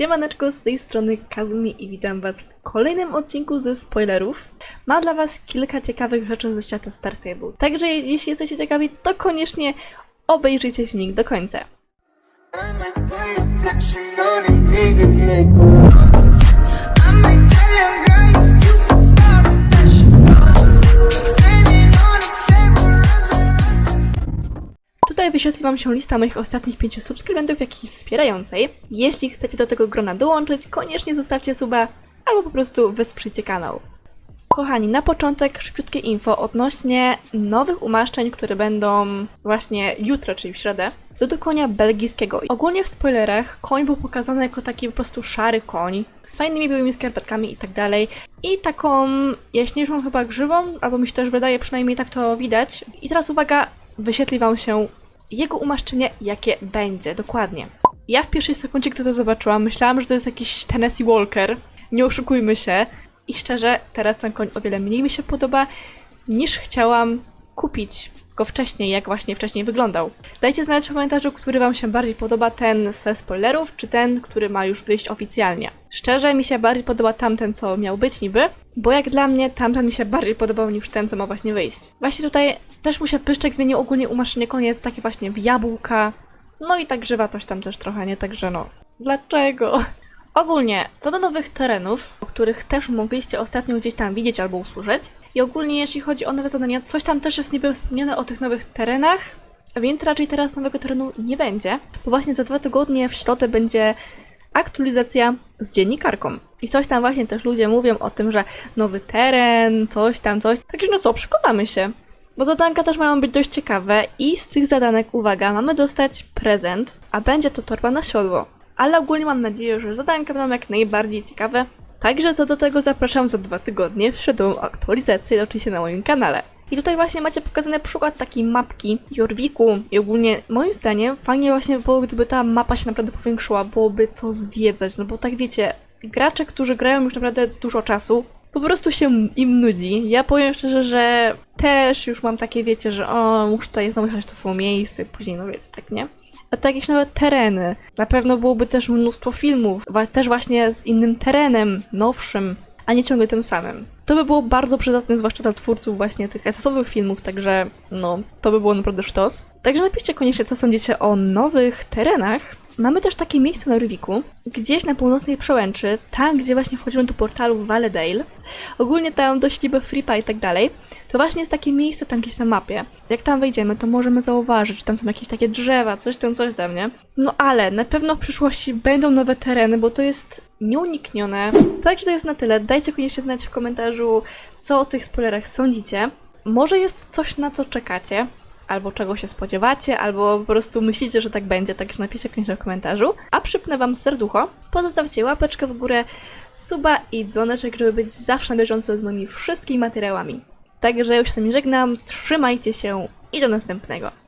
Siemaneczko, z tej strony Kazumi i witam was w kolejnym odcinku ze spoilerów. Mam dla was kilka ciekawych rzeczy ze świata Star Stable. Także jeśli jesteście ciekawi, to koniecznie obejrzyjcie filmik do końca. Wyświetli wam się lista moich ostatnich pięciu subskrybentów, jak i wspierającej. Jeśli chcecie do tego grona dołączyć, koniecznie zostawcie suba albo po prostu wesprzyjcie kanał. Kochani, na początek szybciutkie info odnośnie nowych umaszczeń, które będą właśnie jutro, czyli w środę, co do konia belgijskiego. Ogólnie w spoilerach koń był pokazany jako taki po prostu szary koń, z fajnymi białymi skarpetkami i tak dalej. I taką jaśniejszą chyba grzywą, albo mi się też wydaje, przynajmniej tak to widać. I teraz uwaga, wyświetli wam się jego umaszczenie, jakie będzie, dokładnie. Ja w pierwszej sekundzie, gdy to zobaczyłam, myślałam, że to jest jakiś Tennessee Walker. Nie oszukujmy się. I szczerze, teraz ten koń o wiele mniej mi się podoba, niż chciałam kupić go wcześniej, jak właśnie wcześniej wyglądał. Dajcie znać w komentarzu, który Wam się bardziej podoba, ten ze spoilerów, czy ten, który ma już wyjść oficjalnie. Szczerze, mi się bardziej podoba tamten, co miał być niby, bo jak dla mnie tamten mi się bardziej podobał niż ten, co ma właśnie wyjść. Właśnie tutaj też mu się pyszczek zmienił, ogólnie umaszczenie konia jest takie właśnie w jabłka, no i tak grzywa coś tam też trochę, nie? Także no, dlaczego? Ogólnie, co do nowych terenów, o których też mogliście ostatnio gdzieś tam widzieć albo usłyszeć, i ogólnie jeśli chodzi o nowe zadania, coś tam też jest niby wspomniane o tych nowych terenach, więc raczej teraz nowego terenu nie będzie, bo właśnie za dwa tygodnie w środę będzie aktualizacja z dziennikarką. I coś tam właśnie też ludzie mówią o tym, że nowy teren, coś tam, coś. Także no co, przekonamy się. Bo zadanka też mają być dość ciekawe i z tych zadanek, uwaga, mamy dostać prezent, a będzie to torba na siodło. Ale ogólnie mam nadzieję, że zadanka będą jak najbardziej ciekawe. Także co do tego zapraszam za dwa tygodnie w środową aktualizację, oczywiście na moim kanale. I tutaj właśnie macie pokazany przykład takiej mapki Jorwiku i ogólnie moim zdaniem fajnie właśnie by było, gdyby ta mapa się naprawdę powiększyła, byłoby co zwiedzać, no bo tak wiecie, gracze, którzy grają już naprawdę dużo czasu, po prostu się im nudzi. Ja powiem szczerze, że też już mam takie, wiecie, że o, muszę tutaj znowu jechać to samo miejsce, później, no wiecie, tak nie? A to jakieś nowe tereny. Na pewno byłoby też mnóstwo filmów, też właśnie z innym terenem, nowszym, a nie ciągle tym samym. To by było bardzo przydatne, zwłaszcza dla twórców właśnie tych SS-owych filmów, także no, to by było naprawdę sztos. Także napiszcie koniecznie, co sądzicie o nowych terenach. Mamy też takie miejsce na Rywiku, gdzieś na północnej przełęczy, tam gdzie właśnie wchodzimy do portalu Valedale. Ogólnie tam dość niby Fripa i tak dalej. To właśnie jest takie miejsce tam gdzieś na mapie. Jak tam wejdziemy, to możemy zauważyć, że tam są jakieś takie drzewa, coś tam, coś tam? No ale na pewno w przyszłości będą nowe tereny, bo to jest nieuniknione. Także to jest na tyle. Dajcie koniecznie znać w komentarzu, co o tych spoilerach sądzicie. Może jest coś, na co czekacie, albo czego się spodziewacie, albo po prostu myślicie, że tak będzie, także napiszcie koniecznie w komentarzu. A przypnę wam serducho. Pozostawcie łapeczkę w górę, suba i dzwoneczek, żeby być zawsze na bieżąco z moimi wszystkimi materiałami. Także już z wami żegnam, trzymajcie się i do następnego.